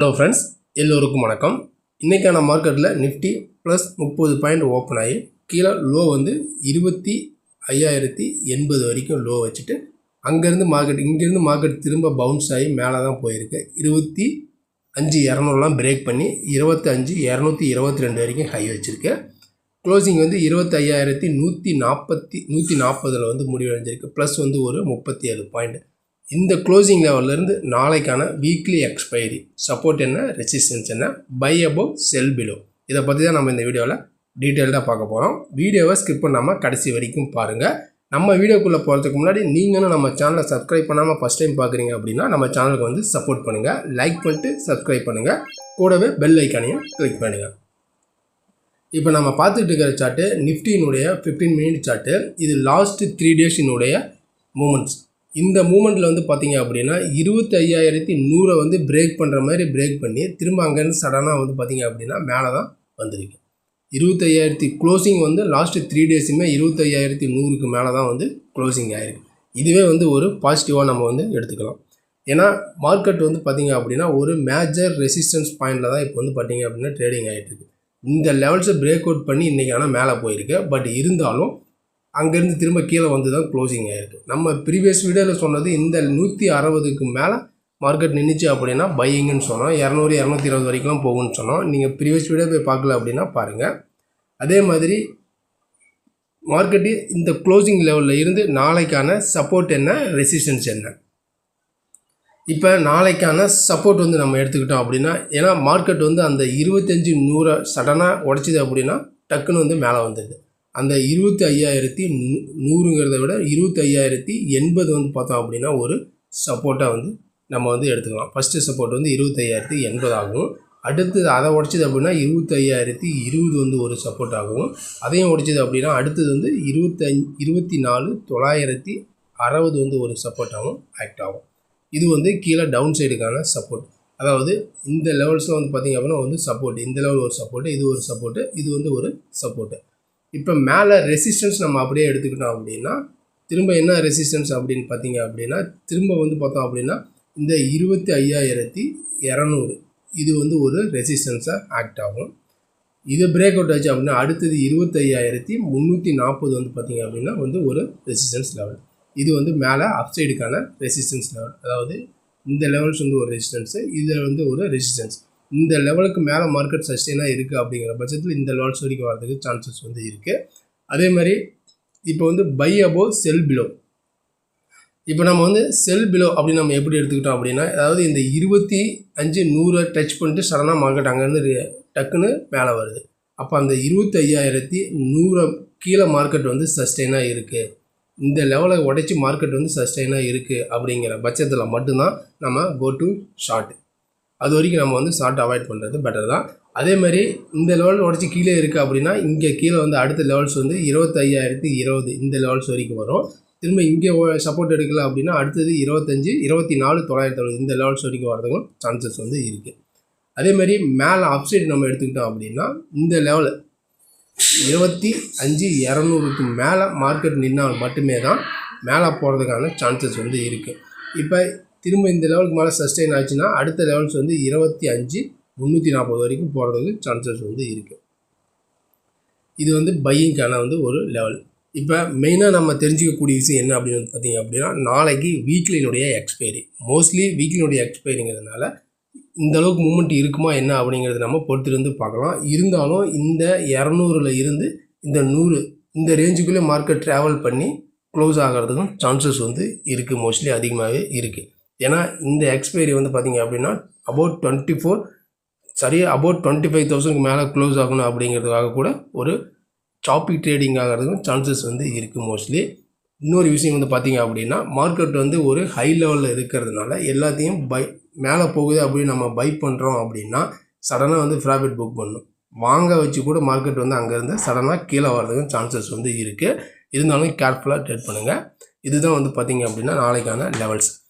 Hello friends எல்லோருக்கும் வணக்கம். இன்றைக்கான மார்க்கெட்டில் நிஃப்டி ப்ளஸ் முப்பது பாயிண்ட் ஓப்பன் ஆகி கீழே லோ வந்து இருபத்தி ஐயாயிரத்தி எண்பது வரைக்கும் லோ வச்சுட்டு அங்கேருந்து மார்க்கெட் இங்கேருந்து மார்க்கெட் திரும்ப பவுன்ஸ் ஆகி மேலே தான் போயிருக்கு. இருபத்தி அஞ்சு இரநூறுலாம் பிரேக் பண்ணி இருபத்தஞ்சு இரநூத்தி இருபத்தி ரெண்டு வரைக்கும் ஹை வச்சுருக்கு. க்ளோசிங் வந்து இருபத்தி ஐயாயிரத்தி நூற்றி நாற்பத்தி நூற்றி நாற்பதில் வந்து முடிவடைஞ்சிருக்கு. ப்ளஸ் வந்து ஒரு முப்பத்தி ஏழு பாயிண்ட் இந்த க்ளோசிங் லெவல்லேருந்து நாளைக்கான வீக்லி எக்ஸ்பைரி சப்போர்ட் என்ன? ரெசிஸ்டன்ஸ் என்ன? பை அபவ் செல் பிலோ இதை பற்றி தான் நம்ம இந்த வீடியோவில் டீட்டெயில்டாக பார்க்க போகிறோம் வீடியோவை ஸ்கிப் பண்ணாமல் கடைசி வரைக்கும் பாருங்கள் நம்ம வீடியோக்குள்ளே போகிறதுக்கு முன்னாடி நீங்களும் நம்ம சேனலை சப்ஸ்கிரைப் பண்ணாமல் ஃபஸ்ட் டைம் பார்க்குறீங்க அப்படின்னா நம்ம சேனலுக்கு வந்து சப்போர்ட் பண்ணுங்கள் லைக் பண்ணிட்டு சப்ஸ்கிரைப் பண்ணுங்கள் கூடவே பெல் ஐக்கானையும் கிளிக் பண்ணுங்கள் இப்போ நம்ம பார்த்துட்டு இருக்கிற சார்ட்டு நிஃப்டியினுடைய ஃபிஃப்டீன் மினிட் சார்ட்டு இது லாஸ்ட்டு த்ரீ டேஸினுடைய மூமெண்ட்ஸ் இந்த மூமெண்ட்டில் வந்து பார்த்தீங்க அப்படின்னா இருபத்தி ஐயாயிரத்தி நூறை வந்து பிரேக் பண்ணுற மாதிரி பிரேக் பண்ணி திரும்ப அங்கேருந்து சடனாக வந்து பார்த்தீங்க அப்படின்னா மேலே தான் வந்திருக்கு. இருபத்தையாயிரத்தி க்ளோசிங் வந்து லாஸ்ட்டு த்ரீ டேஸுமே இருபத்தையாயிரத்தி நூறுக்கு மேலே தான் வந்து க்ளோசிங் ஆகிருக்கு இதுவே வந்து ஒரு பாசிட்டிவாக நம்ம வந்து எடுத்துக்கலாம். ஏன்னா மார்க்கெட் வந்து பார்த்திங்க அப்படின்னா ஒரு மேஜர் ரெசிஸ்டன்ஸ் பாயிண்டில் தான் இப்போ வந்து பார்த்திங்க அப்படின்னா ட்ரேடிங் ஆகிட்டு இருக்கு. இந்த லெவல்ஸை பிரேக் அவுட் பண்ணி இன்றைக்கி ஆனால் மேலே போயிருக்கு. பட் இருந்தாலும் அங்கேருந்து திரும்ப கீழே வந்து தான் க்ளோசிங் ஆகிருக்கு நம்ம ப்ரீவியஸ் வீடியோவில் சொன்னது இந்த நூற்றி அறுபதுக்கு மேலே மார்க்கெட் நின்றுச்சு அப்படின்னா பையிங்குன்னு சொன்னோம். இரநூறு இரநூத்தி இருபது வரைக்கும் போகும்னு சொன்னோம். நீங்கள் ப்ரீவியஸ் வீடியோ போய் பார்க்கல அப்படின்னா பாருங்கள் அதே மாதிரி மார்க்கெட்டு இந்த க்ளோசிங் லெவலில் இருந்து நாளைக்கான சப்போர்ட் என்ன? ரெசிஸ்டன்ஸ் என்ன? இப்போ நாளைக்கான சப்போர்ட் வந்து நம்ம எடுத்துக்கிட்டோம் அப்படின்னா ஏன்னா மார்க்கெட் வந்து அந்த இருபத்தஞ்சி நூறை சடனாக உடச்சிது அப்படின்னா டக்குன்னு வந்து மேலே வந்துடுது. அந்த இருபத்தி ஐயாயிரத்தி நூ நூறுங்கிறத விட இருபத்தி ஐயாயிரத்தி எண்பது வந்து பார்த்தோம் அப்படின்னா ஒரு சப்போர்ட்டாக வந்து நம்ம வந்து எடுத்துக்கலாம். ஃபஸ்ட்டு சப்போர்ட் வந்து இருபத்தையாயிரத்தி எண்பது ஆகும். அடுத்தது அதை உடச்சிது அப்படின்னா இருபத்தையாயிரத்தி இருபது வந்து ஒரு சப்போர்ட் ஆகும். அதையும் உடச்சிது அப்படின்னா அடுத்தது வந்து இருபத்தஞ்சு இருபத்தி நாலு தொள்ளாயிரத்தி அறுபது வந்து ஒரு சப்போர்ட் ஆகும் ஆக்ட் ஆகும். இது வந்து கீழே டவுன் சைடுக்கான சப்போர்ட் அதாவது இந்த லெவல்ஸில் வந்து பார்த்திங்க அப்படின்னா வந்து சப்போர்ட் இந்த லெவல் ஒரு சப்போர்ட்டு இது ஒரு சப்போர்ட்டு இது வந்து ஒரு சப்போர்ட்டு இப்போ மேலே ரெசிஸ்டன்ஸ் நம்ம அப்படியே எடுத்துக்கிட்டோம் அப்படின்னா திரும்ப என்ன ரெசிஸ்டன்ஸ் அப்படின்னு பார்த்தீங்க அப்படின்னா திரும்ப வந்து பார்த்தோம் அப்படின்னா இந்த இருபத்தி ஐயாயிரத்தி இரநூறு. இது வந்து ஒரு ரெசிஸ்டன்ஸாக ஆக்ட் ஆகும். இது பிரேக் அவுட் ஆச்சு அப்படின்னா அடுத்தது இருபத்தையாயிரத்தி முந்நூற்றி நாற்பது வந்து பார்த்திங்க அப்படின்னா வந்து ஒரு ரெசிஸ்டன்ஸ் லெவல் இது வந்து மேலே அப்சைடுக்கான ரெசிஸ்டன்ஸ் லெவல் அதாவது இந்த லெவல்ஸ் வந்து ஒரு ரெசிஸ்டன்ஸு இதில் வந்து ஒரு ரெசிஸ்டன்ஸ் இந்த லெவலுக்கு மேலே மார்க்கெட் சஸ்டெயினாக இருக்குது அப்படிங்கிற பட்சத்தில் இந்த லெவல்ஸ் வரைக்கும் வரதுக்கு சான்சஸ் வந்து இருக்குது அதே மாதிரி இப்போ வந்து பை அபோ செல் பிலோ இப்போ நம்ம வந்து செல் பிலோ அப்படின்னு நம்ம எப்படி எடுத்துக்கிட்டோம் அப்படின்னா அதாவது இந்த இருபத்தி அஞ்சு நூறை டச் பண்ணிட்டு சடனாக மார்க்கெட் அங்கேருந்து டக்குன்னு மேலே வருது. அப்போ அந்த இருபத்தி ஐயாயிரத்தி நூறை கீழே மார்க்கெட் வந்து சஸ்டெயினாக இருக்குது இந்த லெவலை உடைச்சி மார்க்கெட் வந்து சஸ்டெயினாக இருக்குது அப்படிங்கிற பட்சத்தில் மட்டும்தான் நம்ம கோ டு ஷார்ட் அது வரைக்கும் நம்ம வந்து ஷார்ட் அவாய்ட் பண்ணுறது பெட்டர் தான். அதே மாதிரி இந்த லெவல் உடச்சி கீழே இருக்குது அப்படின்னா இங்கே கீழே வந்து அடுத்த லெவல்ஸ் வந்து இருபத்தையாயிரத்தி இருபது இந்த லெவல்ஸ் வரைக்கும் வரும். திரும்ப இங்கே சப்போர்ட் எடுக்கல அப்படின்னா அடுத்தது இருபத்தஞ்சி இருபத்தி நாலு தொள்ளாயிரத்தி அறுபது இந்த லெவல்ஸ் வரைக்கும் வரதுக்கும் சான்சஸ் வந்து இருக்குது அதே மாதிரி மேலே அப்சைடு நம்ம எடுத்துக்கிட்டோம் அப்படின்னா இந்த லெவல் இருபத்தி அஞ்சு இரநூறுக்கு மேலே மார்க்கெட் நின்னால் மட்டுமே தான் மேலே போகிறதுக்கான சான்சஸ் வந்து இருக்குது இப்போ திரும்ப இந்த லெவலுக்கு மேலே சஸ்டெயின் ஆச்சுன்னா அடுத்த லெவல்ஸ் வந்து இருபத்தி அஞ்சு முந்நூற்றி நாற்பது வரைக்கும் போகிறதுக்கு சான்சஸ் வந்து இருக்குது இது வந்து பையிங்க்கான வந்து ஒரு லெவல் இப்போ மெயினாக நம்ம தெரிஞ்சிக்கக்கூடிய விஷயம் என்ன அப்படின்னு வந்து பார்த்திங்க அப்படின்னா நாளைக்கு வீக்லினுடைய எக்ஸ்பைரி மோஸ்ட்லி வீக்லினுடைய எக்ஸ்பைரிங்கிறதுனால இந்த அளவுக்கு மூமெண்ட் இருக்குமா என்ன அப்படிங்கிறது நம்ம பொறுத்திருந்து பார்க்கலாம். இருந்தாலும் இந்த இரநூறுல இருந்து இந்த நூறு இந்த ரேஞ்சுக்குள்ளே மார்க்கெட் ட்ராவல் பண்ணி க்ளோஸ் ஆகிறதுக்கும் சான்சஸ் வந்து இருக்குது மோஸ்ட்லி அதிகமாகவே இருக்குது ஏன்னா இந்த எக்ஸ்பைரி வந்து பார்த்திங்க அப்படின்னா அபவுட் டுவெண்ட்டி ஃபோர் சரியாக அபவுட் டுவெண்ட்டி ஃபைவ் தௌசண்ட்க்கு மேலே க்ளோஸ் ஆகணும் அப்படிங்கிறதுக்காக கூட ஒரு சாப்பி ட்ரேடிங் ஆகிறதுக்கும் சான்சஸ் வந்து இருக்குது மோஸ்ட்லி இன்னொரு விஷயம் வந்து பார்த்திங்க அப்படின்னா மார்க்கெட் வந்து ஒரு ஹை லெவலில் இருக்கிறதுனால எல்லாத்தையும் பை மேலே போகுது அப்படின்னு நம்ம பை பண்ணுறோம் அப்படின்னா சடனாக வந்து ப்ராஃபிட் புக் பண்ணணும் வாங்க வச்சு கூட மார்க்கெட் வந்து அங்கேருந்து சடனாக கீழே வர்றதுக்கும் சான்சஸ் வந்து இருக்குது இருந்தாலும் கேர்ஃபுல்லாக ட்ரேட் பண்ணுங்கள் இதுதான் வந்து பார்த்திங்க அப்படின்னா நாளைக்கான லெவல்ஸ்